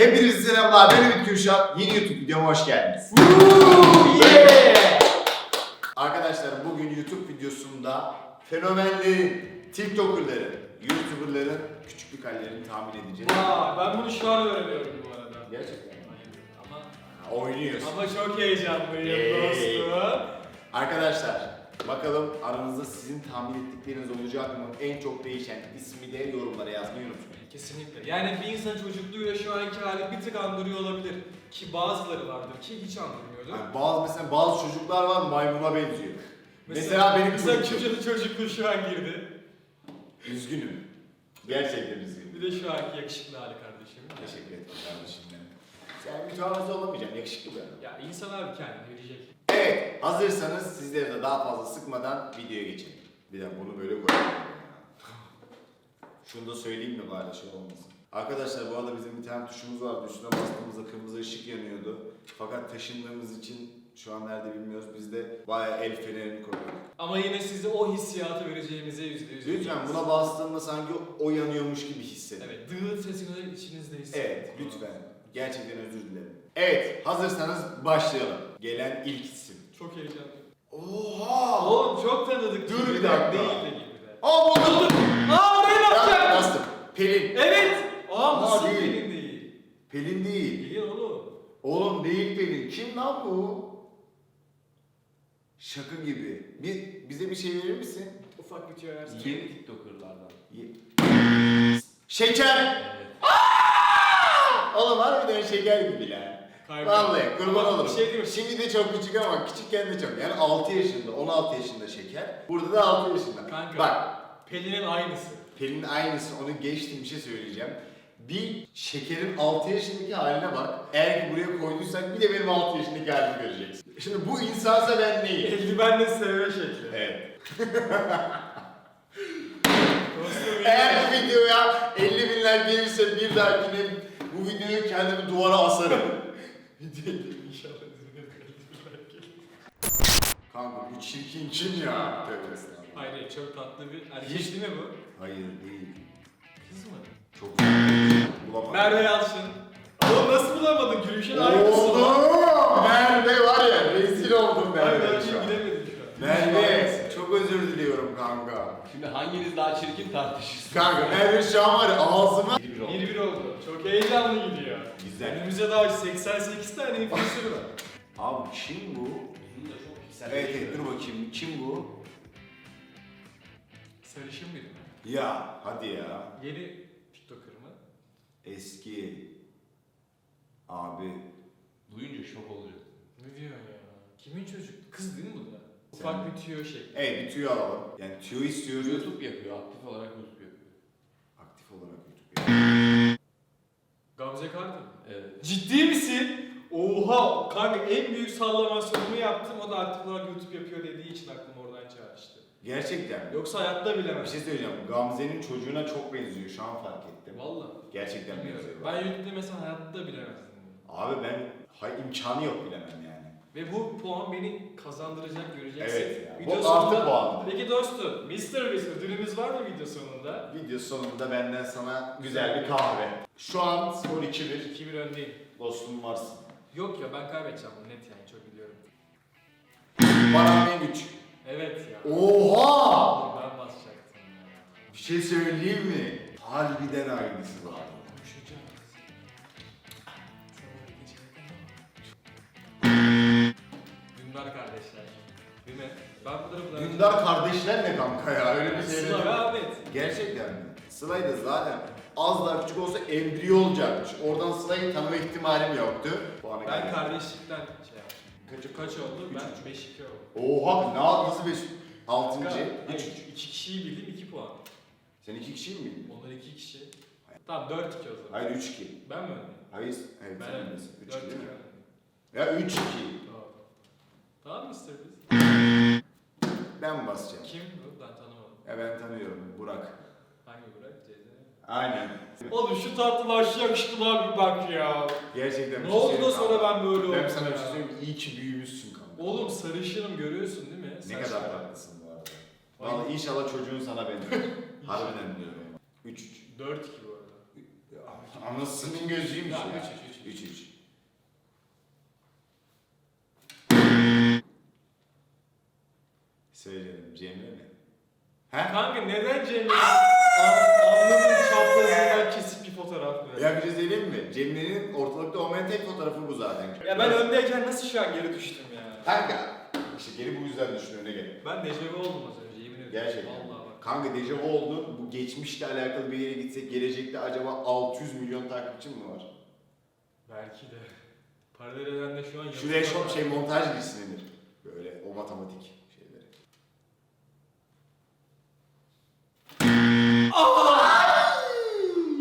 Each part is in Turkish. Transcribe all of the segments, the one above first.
Hepinize selamlar. Ben Ümit Kürşat. Yeni YouTube videoma hoş geldiniz. Arkadaşlar bugün YouTube videosunda fenomenlerin, TikToker'ların, YouTuber'ların küçüklük hallerini tahmin edeceğiz. Aa, ben bunu şu an öğreniyorum bu arada. Gerçekten. Ama Oynuyoruz. ama çok heyecanlıyım Hey. dostum. Arkadaşlar bakalım aranızda sizin tahmin ettikleriniz olacak mı? En çok değişen ismi de yorumlara yazmayı unutmayın. Kesinlikle. Yani bir insan çocukluğuyla şu anki hali bir tık andırıyor olabilir. Ki bazıları vardır ki hiç andırmıyordur. Yani bazı mesela bazı çocuklar var maymuna benziyor. Mesela, benim mesela çocuk- çocuğun çocukluğu şu an girdi. Üzgünüm. Gerçekten üzgünüm. Bir de şu anki yakışıklı hali kardeşim. Teşekkür ederim kardeşim benim. Sen mütevazı olamayacağım, yakışıklı bir adam. Ya insan abi kendini verecek. Evet, hazırsanız sizleri de daha fazla sıkmadan videoya geçelim. Bir dakika bunu böyle koyalım. Şunu da söyleyeyim mi bari şey olmasın. Arkadaşlar bu arada bizim bir tane tuşumuz vardı. Üstüne bastığımızda kırmızı ışık yanıyordu. Fakat taşındığımız için şu an nerede bilmiyoruz. Biz de bayağı el fenerini koyduk. Ama yine size o hissiyatı vereceğimize yüzde yüz Lütfen buna bastığımda sanki o yanıyormuş gibi hissedin. Evet, dığı sesini içinizde hissedin. Evet, lütfen. Gerçekten özür dilerim. Evet, hazırsanız başlayalım. Gelen ilk isim. Çok heyecanlıyım. Oha! Oğlum çok tanıdık. Dur bir dakika. Değil de gibi de. Aa buldum! Aa oraya Ya, bakacak. bastım. Pelin. Evet. Aa Aa, nasıl değil. benim değil? Pelin değil. Değil oğlum. Oğlum değil Pelin. Kim lan bu? Şaka gibi. Bir, bize bir şey verir misin? Ufak bir tüyo versin. Yeni TikToker'lardan. Ye- Şeker! Oğlum harbiden şeker gibi lan. Kaybol. Vallahi kurban Ama olurum. Bir şey diyeyim mi? Şimdi de çok küçük ama küçükken de çok. Yani 6 yaşında, 16 yaşında şeker. Burada da 6 yaşında. Kanka. Bak, Pelin'in aynısı. Pelin'in aynısı, onu geçtim bir şey söyleyeceğim. Bir şekerin 6 yaşındaki haline bak. Eğer ki buraya koyduysak bir de benim 6 yaşındaki halimi göreceksin. Şimdi bu insansa ben neyim? Eldivenle sevme şekli. Evet. Dostum Eğer bu videoya 50 binler gelirse bir dahakine videoyu kendimi duvara asarım. İnşallah izin. Kanka bu çirkin kim ya? Tövbe. Hayır çok tatlı bir erkek Hiç- değil mi bu? Hayır değil. Kız mı? Çok bulamadım. Merve Yalçın. Oğlum nasıl bulamadın? Gülüşün aynısı. Oldu. Merve var ya rezil oldum Merve Merve şu an. bilemedin şu an. Merve çok özür diliyorum kanka. Şimdi hanginiz daha çirkin tartışırsınız? Kanka Merve şu an var ya ağzıma. Bir bir oldu. 1-1 oldu. Çok heyecanlı gidiyor. Güzel. Önümüzde daha 88 tane influencer var. Abi kim bu? Uzun da çok piksel. Evet evet dur bakayım kim bu? Sarışın biri mi? Ya hadi ya. Yeni TikToker mı? Eski. Abi. Duyunca şok olacak. Ne diyorsun ya? Kimin çocuk? Kız değil mi bu da? Ufak bir tüyo şekli. Evet bir tüyo alalım. Yani tüyo istiyoruz. YouTube yapıyor, aktif olarak YouTube yapıyor. Aktif olarak. Gamze Kartal. Evet. Ciddi misin? Oha! Kanka en büyük sallamasyonumu yaptım. O da aktif olarak YouTube yapıyor dediği için aklım oradan çağrıştı. Gerçekten mi? Yoksa hayatta Bir şey söyleyeceğim. Gamze'nin çocuğuna çok benziyor. Şu an fark ettim. Valla. Gerçekten benziyor. Ben YouTube'da mesela hayatta bilemezdim. bunu. Abi ben hay imkanı yok bilemem yani. Ve bu puan beni kazandıracak göreceksin. Evet ya. Video Bu sonunda- artı puan. Peki dostum, Mr. Beast ödülümüz var mı video sonunda? Video sonunda benden sana güzel bir kahve. Şu an skor 2-1. 2-1 öndeyim. Dostum varsın. Yok ya ben kaybedeceğim bunu net yani çok biliyorum. Baran en güç. Evet ya. Oha! Ben basacaktım ya. Bir şey söyleyeyim mi? Harbiden aynısı var. Konuşacağız. Değil mi? Ben bunları bunları... Dündar kardeşler ne kanka ya? Öyle bir şey Sıla ve. Ahmet. Gerçekten mi? Sıla'yı da zaten az daha küçük olsa embriyo olacakmış. Oradan Sıla'yı tanıma ihtimalim yoktu. Ben geldi. kardeşlikten şey yaptım. Kaçı Kaç oldu? Ben üç. 5-2 oldu. Oha ne yap- nasıl beş? Altıncı. Hayır, Üç. iki kişiyi bildim 2 puan. Sen iki kişi mi bildin? Onlar 2 kişi. Tamam 4-2 o zaman. Hayır üç iki. Ben mi öndeyim? Hayır. Evet Ben sen öndeyim. Üç 4-2 iki değil mi? öndeyim. Ya üç iki. Tamam. Tamam mı Mr. Ben basacağım. Kim bu? Ben tanımadım. Ya ben tanıyorum. Burak. Hangi Burak? Ceyda. Aynen. Oğlum şu tatlılaşacakmıştılar bir bak ya. Gerçekten bir Ne şey oldu da sonra ben böyle oldum Ben sana bir şey söyleyeyim. İyi ki büyümüşsün kanka. Oğlum sarışınım görüyorsun değil mi? Ne Saçlarım. kadar tatlısın bu arada. Vay. Vallahi inşallah çocuğun sana benziyor. Harbiden diyorum. 3-3. 4-2 bu arada. Anasının gözüymüş Ya, ya. üç, üç, 3-3. He? Kanka neden Cemre'nin al- alnının çaprazından kesip bir fotoğraf böyle? Ya bir şey söyleyeyim mi? Cemre'nin ortalıkta olmayan tek fotoğrafı bu zaten. Ya ben öndeyken nasıl şu an geri düştüm ya? Kanka. İşte geri bu yüzden düştün öne gel. Ben dejavu oldum az önce yemin ederim. Gerçekten. Vallahi bak. Kanka dejavu oldu. Bu geçmişle alakalı bir yere gitsek gelecekte acaba 600 milyon takipçim mi var? Belki de. Paralel evrende şu an Şuraya çok şey montaj girsinlenir. Böyle o matematik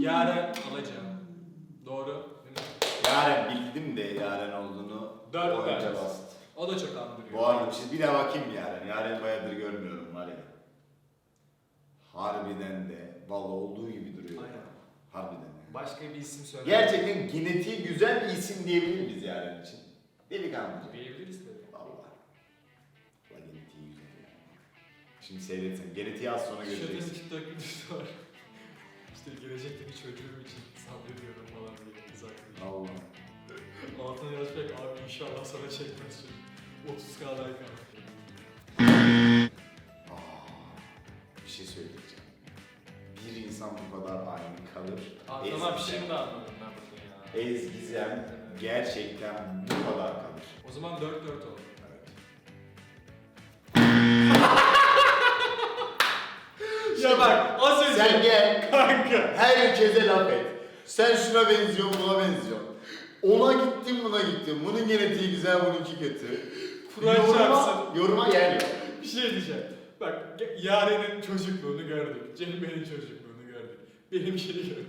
Yaren alacağım. Doğru. değil mi? Yaren bildim de Yaren olduğunu Dört oyunca verdiniz. bastı. O da çok andırıyor. Bu arada bir şey bir daha bakayım Yaren. Yaren bayağıdır görmüyorum var ya. Harbiden de vallahi olduğu gibi duruyor. Aynen. Harbiden yani. Başka bir isim söyle. Gerçekten genetiği güzel bir isim diyebilir miyiz Yaren için? Delikanlıca. Diyebiliriz tabii. Vallahi. Vallahi genetiği güzel yani. Şimdi seyretsen. Genetiği az sonra bir göreceksin. TikTok videosu var. İşte gelecekte bir çocuğum için sabrediyorum falan diye kız arkadaşım. Allah. Altına yazacak abi inşallah sana çekmez çocuk. 30 k like almış. Aa, bir şey söyleyeceğim. Bir insan bu kadar aynı kalır. Aa, tamam Ezgizem- şimdi anladım ben bunu ya. Ezgizem gerçekten bu kadar kalır. O zaman 4-4 oldu. Ya bak az önce Sen gel, kanka. herkese laf et. Sen şuna benziyorsun, buna benziyorsun. Ona gittim, buna gittim. Bunun genetiği güzel, bununki kötü. Kur'an yoruma, çarpsın. yoruma yer yok. Bir şey diyeceğim. Bak Yaren'in çocukluğunu gördük. Cemre'nin çocukluğunu gördük. Benimkini gördük.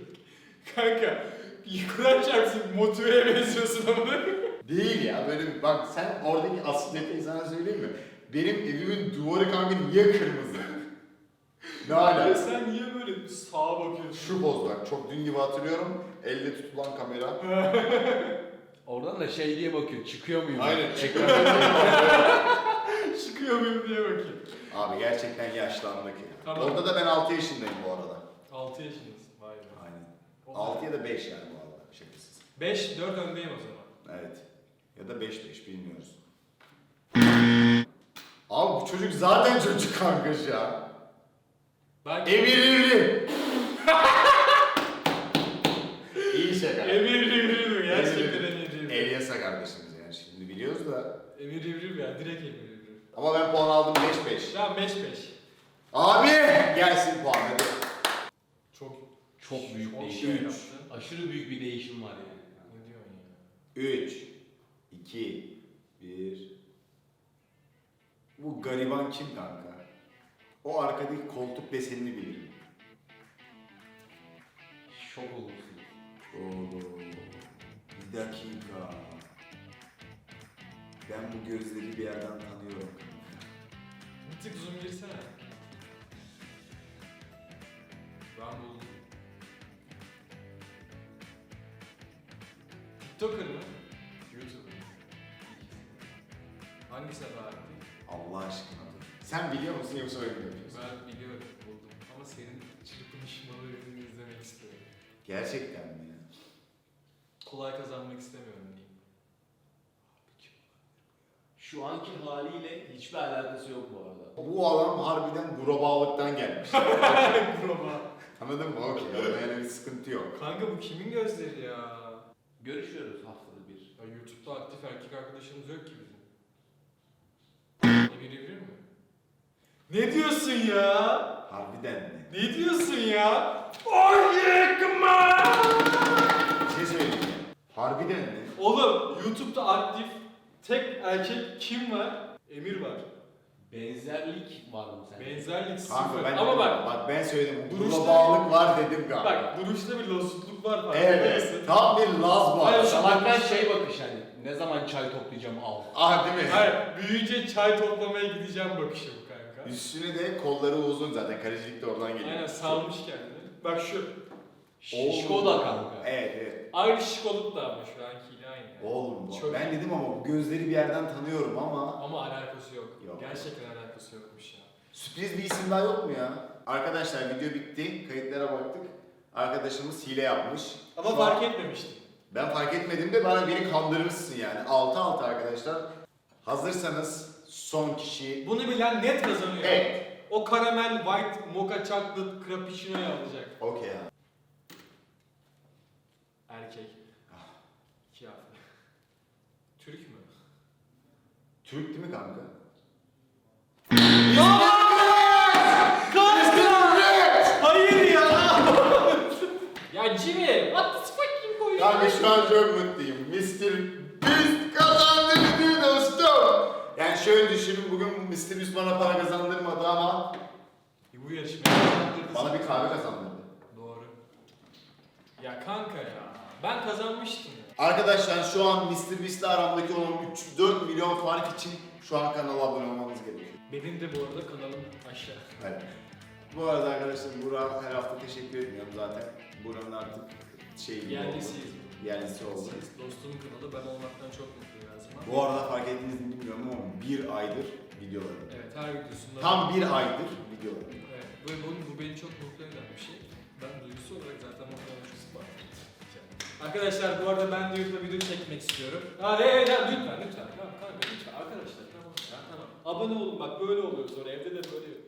Kanka Kur'an çarpsın motiveye benziyorsun ama. Değil ya böyle bir- bak sen oradaki asıl detayı sana söyleyeyim mi? Benim evimin duvarı kanka niye kırmızı? Ne Ya alaka? sen niye böyle sağa bakıyorsun? Şu poz bak çok dün gibi hatırlıyorum. Elle tutulan kamera. Oradan da şey diye bakıyor. Çıkıyor muyum? Aynen. Çıkıyor muyum diye bakayım. Abi gerçekten yaşlandık ya. Tamam. Orada da ben 6 yaşındayım bu arada. 6 yaşındasın. Vay be. Aynen. 6 ya da 5 yani bu arada şakasız. 5 4 öndeyim o zaman. Evet. Ya da 5 5 bilmiyoruz. Abi bu çocuk zaten çocuk kanka ya. Ben Emir Ivri. İyi şaka. Emir İvrim gerçekten Emir Emir İvrim. Elyas'a kardeşimiz yani şimdi biliyoruz da. Emir İvrim ya direkt Emir İvrim. Ama ben puan aldım 5 5. Şu an 5 5. Abi gelsin puan hadi. Çok Çok büyük çok değişim. şey. Aşırı büyük bir değişim var yani. Ne diyorsun ya? 3 2 1 Bu gariban kim kanka? O arkadaki koltuk desenini bilirim. Şok olursunuz. Oo, bir dakika. Ben bu gözleri bir yerden tanıyorum. Bir tık zoom girsene. Ben buldum. TikToker mı? YouTuber mı? Hangisi daha aktif? Allah aşkına. Sen biliyor musun yoksa öyle mi yapıyorsun? Ben biliyorum buldum. Ama senin çırpınışmalarını izlemek istiyorum. Gerçekten mi ya? Kolay kazanmak istemiyorum diyeyim. Şu anki haliyle hiçbir alakası yok bu arada. Bu adam harbiden grubalıktan gelmiş. Bravo. Anladın mı? Okey. Orada yani bir sıkıntı yok. Kanka bu kimin gözleri ya? Görüşüyoruz haftada bir. Ya YouTube'da aktif erkek arkadaşımız yok ki bizim. Emir İvrim mi? Ne diyorsun ya? Harbiden mi? Ne diyorsun ya? Oh on! Bir şey söyleyeceğim. Harbiden mi? Oğlum YouTube'da aktif tek erkek kim var? Emir var. Benzerlik var mı sende? Benzerlik sıfır. Kanka ben Ama bak, bak ben söyledim. Duruşta- Grubalık var dedim kanka. bak duruşta bir lozukluk var farkında Evet. mısın? Tam bir Laz bu Hayır, arada. şu- Salaktan şey bakış hani. Ne zaman çay toplayacağım al. Ah değil mi? Hayır, büyüyünce çay toplamaya gideceğim bakışı bu kanka. Üstüne de kolları uzun zaten. Kalecilik de oradan geliyor. Aynen salmış kendini. Bak şu. Şişko da kanka. Evet evet. Aynı şikoluk da ama şu ankiyle aynı. yani. Oğlum bu. Çok- Ben dedim ama bu gözleri bir yerden tanıyorum ama Ama alakası yok. Yok. Gerçekten alakası yokmuş ya. sürpriz bir isim daha yok mu ya? Arkadaşlar video bitti. Kayıtlara baktık. Arkadaşımız hile yapmış. Ama Şu fark an- etmemiştim. Ben fark etmedim de bana beni kandırmışsın yani. 6-6 arkadaşlar. Hazırsanız son kişi Bunu bilen net kazanıyor. Evet. O karamel white mocha chocolate frappuccino'yu alacak. Okey abi. Erkek. İki harfli. Türk mü? Türk değil mi kanka? Hayır ya! ya Jimmy, what the fucking boy? Kanka şu an çok mutluyum. Mr. Yani şöyle düşünün bugün Mr. Bana para kazandırmadı ama Bu yarışmayı kazandırdı. bana bir kahve kazandırdı. Doğru. Ya kanka ya. Ben kazanmıştım ya. Arkadaşlar şu an Mr. Beast'le aramdaki olan 304 milyon fark için şu an kanala abone olmanız gerekiyor. Benim de bu arada kanalım aşağı. Evet. Bu arada arkadaşlar Burak'a her hafta teşekkür etmiyorum zaten. Burak'ın artık şey gibi oldu. Yerlisiyiz. Yerlisi oldu. Dostumun kanalı ben olmaktan çok mutluyum. Bu arada fark ettiğinizi bilmiyorum ama bir aydır videolarım. Evet her videosunda. Tam bir aydır videolarım. Evet, bu, bu, bu beni çok mutlu eden bir şey. Ben duygusu olarak zaten mutlu olmuşum. Arkadaşlar bu arada ben de YouTube'da video çekmek istiyorum. Hadi evet, lütfen lütfen. Tamam kanka lütfen arkadaşlar tamam ya tamam. Abone olun bak böyle oluyor sonra evde de böyle.